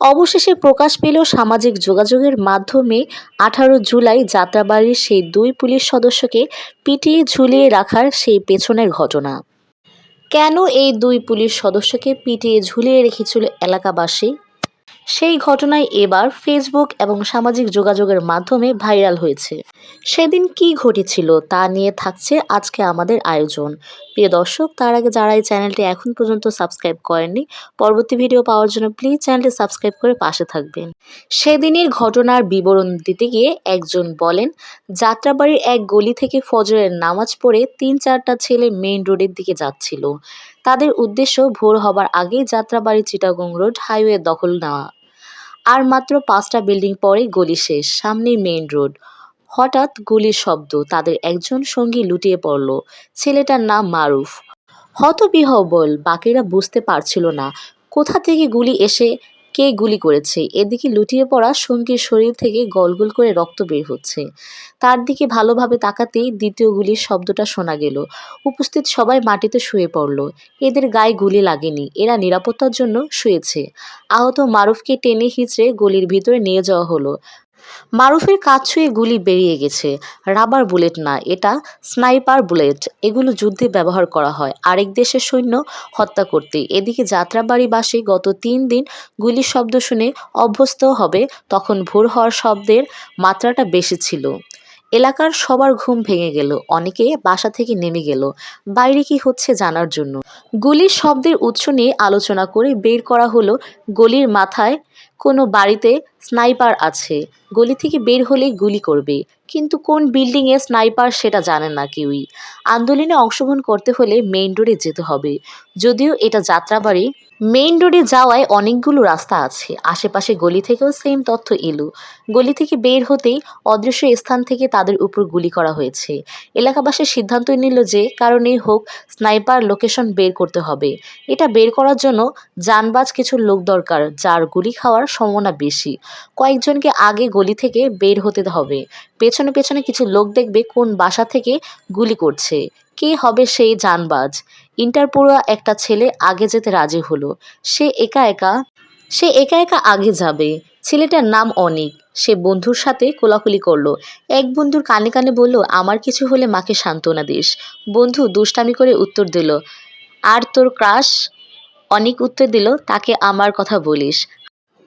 অবশেষে প্রকাশ পেল সামাজিক যোগাযোগের মাধ্যমে আঠারো জুলাই যাত্রাবাড়ির সেই দুই পুলিশ সদস্যকে পিটিয়ে ঝুলিয়ে রাখার সেই পেছনের ঘটনা। কেন এই দুই পুলিশ সদস্যকে পিটিয়ে ঝুলিয়ে রেখেছিল এলাকাবাসী? সেই ঘটনায় এবার ফেসবুক এবং সামাজিক যোগাযোগের মাধ্যমে ভাইরাল হয়েছে। সেদিন কি ঘটেছিল তা নিয়ে থাকছে আজকে আমাদের আয়োজন। প্রিয় দর্শক, তার আগে যারা এই চ্যানেলটি এখন পর্যন্ত সাবস্ক্রাইব করেননি, পরবর্তী ভিডিও পাওয়ার জন্য প্লিজ চ্যানেলটি সাবস্ক্রাইব করে পাশে থাকবেন। সেদিনের ঘটনার বিবরণ দিতে গিয়ে একজন বলেন, যাত্রাবাড়ির এক গলি থেকে ফজরের নামাজ পড়ে তিন চারটা ছেলে মেইন রোডের দিকে যাচ্ছিল। তাদের উদ্দেশ্য ভোর হবার আগেই যাত্রাবাড়ি চিটাগং রোড হাইওয়ে দখল নেওয়া। আর মাত্র পাঁচটা বিল্ডিং পরেই গলি শেষ, সামনেই মেইন রোড হঠাৎ গুলির শব্দ তাদের একজন সঙ্গী লুটিয়ে পড়ল। ছেলেটার নাম মারুফ। হতবিহবল, বাকিরা বুঝতে পারছিল না কোথা থেকে গুলি এসে কে গুলি করেছে। এদিকে লুটিয়ে পড়া সঙ্গীর শরীর থেকে গলগল করে রক্ত বের হচ্ছে। তার দিকে ভালোভাবে তাকাতেই দ্বিতীয় গুলির শব্দটা শোনা গেল। উপস্থিত সবাই মাটিতে শুয়ে পড়ল। এদের গায়ে গুলি লাগেনি। এরা নিরাপত্তার জন্য শুয়েছে। আহত মারুফকে টেনে হিঁচড়ে গলির ভিতরে নিয়ে যাওয়া হলো। মারুফের কাজ ছুঁয়ে গুলি বেরিয়ে গেছে। রাবার বুলেট না, এটা স্নাইপার বুলেট। এগুলো যুদ্ধে ব্যবহার করা হয়। আরেক দেশের সৈন্য হত্যা করতে। এদিকে যাত্রাবাড়িবাসী গত তিন দিন গুলির শব্দ শুনে অভ্যস্ত হবে, তখন ভোর হওয়ার শব্দের মাত্রাটা বেশি ছিল। এলাকার সবার ঘুম ভেঙে গেল, অনেকে বাসা থেকে নেমে গেল। বাইরে কি হচ্ছে জানার জন্য? গুলির শব্দের উৎস নিয়ে আলোচনা করে বের করা হলো গলির মাথায়, কোনো বাড়িতে স্নাইপার আছে। গলি থেকে বের হলেই গুলি করবে। কিন্তু কোন বিল্ডিংয়ে স্নাইপার সেটা জানে না কেউই। আন্দোলনে অংশগ্রহণ করতে হলে মেইন রোডে যেতে হবে। যদিও এটা যাত্রাবাড়ি মেইন রোডে যাওয়ায় অনেকগুলো রাস্তা আছে। আশেপাশে গলি থেকেও সেম তথ্য এলো। গলি থেকে বের হতেই অদৃশ্য স্থান থেকে তাদের উপর গুলি করা হয়েছে। এলাকাবাসী সিদ্ধান্ত নিল যে কারণেই হোক স্নাইপার লোকেশন বের করতে হবে। এটা বের করার জন্য যানবাজ কিছু লোক দরকার, যার গুলি খাওয়ার সম্ভাবনা বেশি। কয়েকজনকে আগে গলি থেকে বের হতে হবে। পেছনে পেছনে পেছনে কিছু লোক দেখবে কোন বাসা থেকে গুলি করছে। কে হবে সেই জানবাজ ইন্টারপোড়া একটা ছেলে আগে যেতে রাজি হলো। সে একা একা, সে একা একা আগে যাবে। ছেলেটার নাম অনিক। সে বন্ধুর সাথে কোলাকুলি করল। এক বন্ধুর কানে কানে বলল, আমার কিছু হলে মাকে সান্ত্বনা দিস। বন্ধু দুষ্টামি করে উত্তর দিল, আর তোর ক্রাশ? অনিক উত্তর দিল, তাকে আমার কথা বলিস।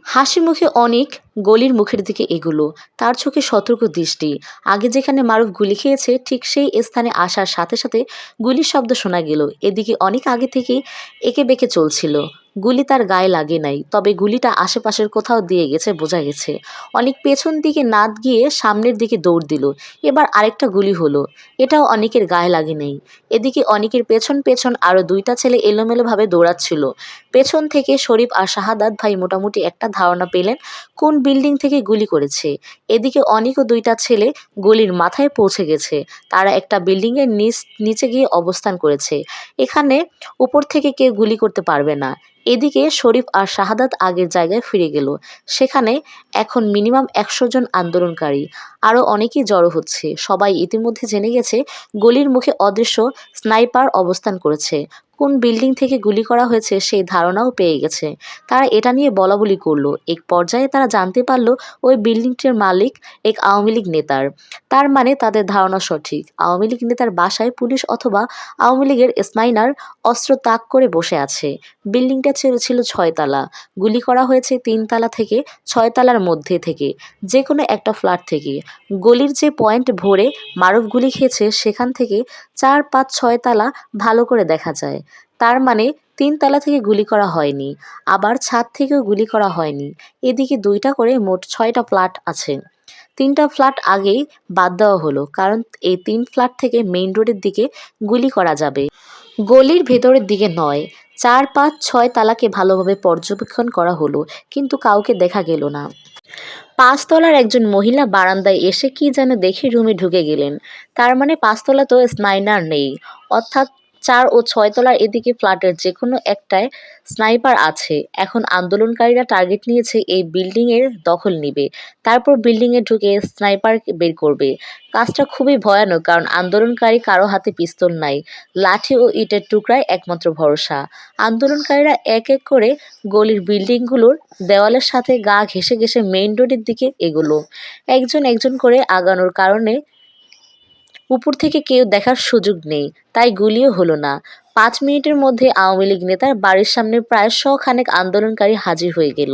হাসি মুখে অনেক গলির মুখের দিকে এগুলো। তার চোখে সতর্ক দৃষ্টি। আগে যেখানে মারুফ গুলি খেয়েছে, ঠিক সেই স্থানে আসার সাথে সাথে গুলির শব্দ শোনা গেল। এদিকে অনেক আগে থেকেই একে বেঁকে চলছিল। গুলি তার গায়ে লাগে নাই, তবে গুলিটা আশেপাশের কোথাও দিয়ে গেছে বোঝা গেছে। অনেক পেছন দিকে নাদ গিয়ে সামনের দিকে দৌড় দিল। এবার আরেকটা গুলি হলো। এটাও অনেকের গায়ে লাগে নেই। এদিকে অনেকের পেছন পেছন আরও দুইটা ছেলে এলোমেলোভাবে দৌড়াচ্ছিল। পেছন থেকে শরীফ আর শাহাদাত ভাই মোটামুটি একটা ধারণা পেলেন, কোন বিল্ডিং থেকে গুলি করেছে। এদিকে অনেকও দুইটা ছেলে গলির মাথায় পৌঁছে গেছে। তারা একটা বিল্ডিংয়ের নিচ, নিচে গিয়ে অবস্থান করেছে। এখানে উপর থেকে কেউ গুলি করতে পারবে না। এদিকে শরীফ আর শাহাদাত আগের জায়গায় ফিরে গেল। সেখানে এখন মিনিমাম একশো জন আন্দোলনকারী। আরও অনেকেই জড়ো হচ্ছে। সবাই ইতিমধ্যে জেনে গেছে, গলির মুখে অদৃশ্য স্নাইপার অবস্থান করেছে। কোন বিল্ডিং থেকে গুলি করা হয়েছে সেই ধারণাও পেয়ে গেছে। তারা এটা নিয়ে বলাবলি করল। এক পর্যায়ে তারা জানতে পারল ওই বিল্ডিংটির মালিক এক আওয়ামী লীগ নেতার। তার মানে তাদের ধারণা সঠিক। আওয়ামী লীগ নেতার বাসায় পুলিশ অথবা আওয়ামী লীগের স্নাইনার অস্ত্র তাক করে বসে আছে। বিল্ডিংটা ছিল ছিল ছয়তলা। গুলি করা হয়েছে তিনতলা থেকে ছয়তলার মধ্যে থেকে যে কোনো একটা ফ্ল্যাট থেকে। গলির যে পয়েন্ট ভরে মারুফ গুলি খেয়েছে, সেখান থেকে চার পাঁচ ছয় তালা ভালো করে দেখা যায়। তার মানে তিন তলা থেকে গুলি করা হয়নি, আবার ছাদ থেকেও গুলি করা হয়নি। এদিকে দুইটা করে মোট ছয়টা ফ্ল্যাট আছে। তিনটা ফ্ল্যাট আগেই বাদ দেওয়া হলো, কারণ এই তিন ফ্ল্যাট থেকে মেইন রোডের দিকে গুলি করা যাবে। গলির ভেতরের দিকে নয়, চার, পাঁচ, ছয় তালাকে ভালোভাবে পর্যবেক্ষণ করা হলো, কিন্তু কাউকে দেখা গেল না। পাঁচতলার একজন মহিলা বারান্দায় এসে কি যেন দেখে রুমে ঢুকে গেলেন। তার মানে পাঁচতলা তো স্নাইনার নেই, অর্থাৎ চার ও ছয় তলার এদিকে ফ্ল্যাটের যে কোনো একটায় স্নাইপার আছে। এখন আন্দোলনকারীরা টার্গেট নিয়েছে এই বিল্ডিং এর দখল নিবে। তারপর বিল্ডিং এ ঢুকে স্নাইপার বের করবে। কাজটা খুবই ভয়ানক কারণ আন্দোলনকারী কারও হাতে পিস্তল নাই। লাঠি ও ইটের টুকরায় একমাত্র ভরসা। আন্দোলনকারীরা এক এক করে গলির বিল্ডিংগুলোর দেওয়ালের সাথে গা ঘেঁষে ঘেঁষে মেইন রোডের দিকে এগোলো। একজন একজন করে আগানোর কারণে উপর থেকে কেউ দেখার সুযোগ নেই তাই গুলিও হলো না। পাঁচ মিনিটের মধ্যে আওয়ামী লীগ নেতার বাড়ির সামনে প্রায় শখানেক আন্দোলনকারী হাজির হয়ে গেল।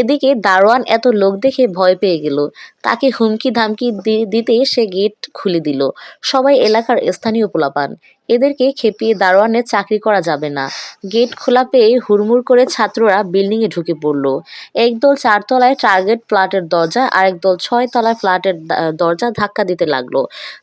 এদিকে দারোয়ান এত লোক দেখে ভয় পেয়ে গেল। তাকে হুমকি ধামকি দিতে সে গেট খুলে দিল। সবাই এলাকার স্থানীয় পোলাপান। এদেরকে খেপিয়ে দারোয়ানে চাকরি করা যাবে না। গেট খোলা পেয়ে হুড়মুড় করে ছাত্ররা বিল্ডিংয়ে ঢুকে পড়ল। একদল চারতলায় টার্গেট ফ্ল্যাটের দরজা আর একদল ছয় তলায় ফ্ল্যাটের দরজা ধাক্কা দিতে লাগল।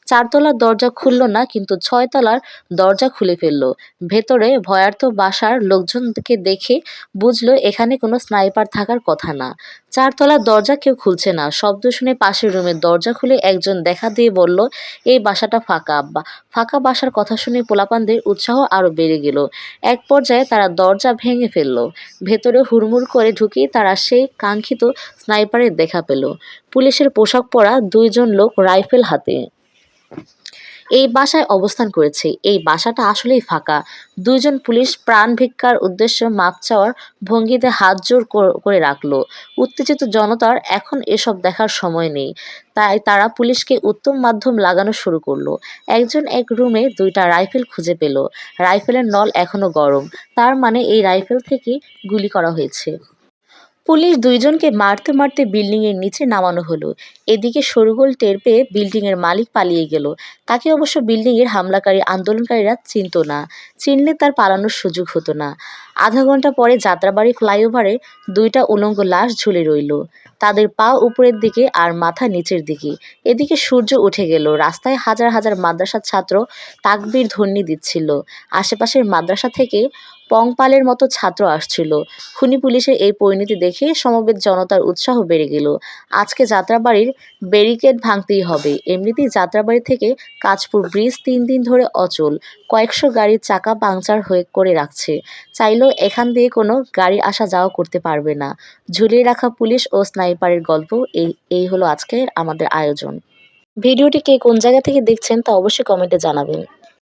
চারতলার দরজা খুলল না, কিন্তু ছয় তলার দরজা খুলে ফেলল। ভেতরে ভয়ার্থ বাসার লোকজনকে দেখে বুঝলো এখানে কোনো স্নাইপার থাকার কথা না। চারতলার দরজা কেউ খুলছে না। শব্দ শুনে পাশের রুমের দরজা খুলে একজন দেখা দিয়ে বলল, এই বাসাটা ফাঁকা, আব্বা। ফাঁকা বাসার কথা শুনে পোলাপানদের উৎসাহ আরও বেড়ে গেল। এক পর্যায়ে তারা দরজা ভেঙে ফেলল। ভেতরে হুড়মুড় করে ঢুকেই তারা সেই কাঙ্ক্ষিত স্নাইপারের দেখা পেল। পুলিশের পোশাক পরা দুইজন লোক রাইফেল হাতে এই বাসায় অবস্থান করেছে। এই বাসাটা আসলেই ফাঁকা। দুইজন পুলিশ প্রাণ ভিক্ষার উদ্দেশ্যে মাপ চাওয়ার ভঙ্গিতে হাত জোর করে রাখল। উত্তেজিত জনতার এখন এসব দেখার সময় নেই। তাই তারা পুলিশকে উত্তম মাধ্যম লাগানো শুরু করল। একজন এক রুমে দুইটা রাইফেল খুঁজে পেল। রাইফেলের নল এখনও গরম। তার মানে এই রাইফেল থেকে গুলি করা হয়েছে। পুলিশ দুইজনকে মারতে মারতে বিল্ডিংয়ের নিচে নামানো হলো। এদিকে সরুগোল টের পেয়ে বিল্ডিংয়ের মালিক পালিয়ে গেল। তাকে অবশ্য বিল্ডিংয়ের হামলাকারী আন্দোলনকারীরা চিনত না। চিনলে তার পালানোর সুযোগ হতো না। আধা ঘণ্টা পরে যাত্রাবাড়ি ফ্লাইওভারে দুইটা উলঙ্গ লাশ ঝুলে রইল। তাদের পা উপরের দিকে আর মাথা নিচের দিকে। এদিকে সূর্য উঠে গেল। রাস্তায় হাজার হাজার মাদ্রাসার ছাত্র তাকবির ধ্বনি দিচ্ছিল। আশেপাশের মাদ্রাসা থেকে পংপালের মতো ছাত্র আসছিল। খুনি পুলিশের এই পরিণতি দেখে সমবেত জনতার উৎসাহ বেড়ে গেল। আজকে যাত্রাবাড়ির ব্যারিকেড ভাঙতেই হবে। এমনিতেই যাত্রাবাড়ি থেকে কাজপুর ব্রিজ তিন দিন ধরে অচল। কয়েকশো গাড়ির চাকা পাংচার হয়ে করে রাখছে। চাইলেও এখান দিয়ে কোনো গাড়ি আসা যাওয়া করতে পারবে না। ঝুলিয়ে রাখা পুলিশ ও স্নাইপারের গল্প, এই এই হলো আজকের আমাদের আয়োজন। ভিডিওটি কে কোন জায়গা থেকে দেখছেন তা অবশ্যই কমেন্টে জানাবেন।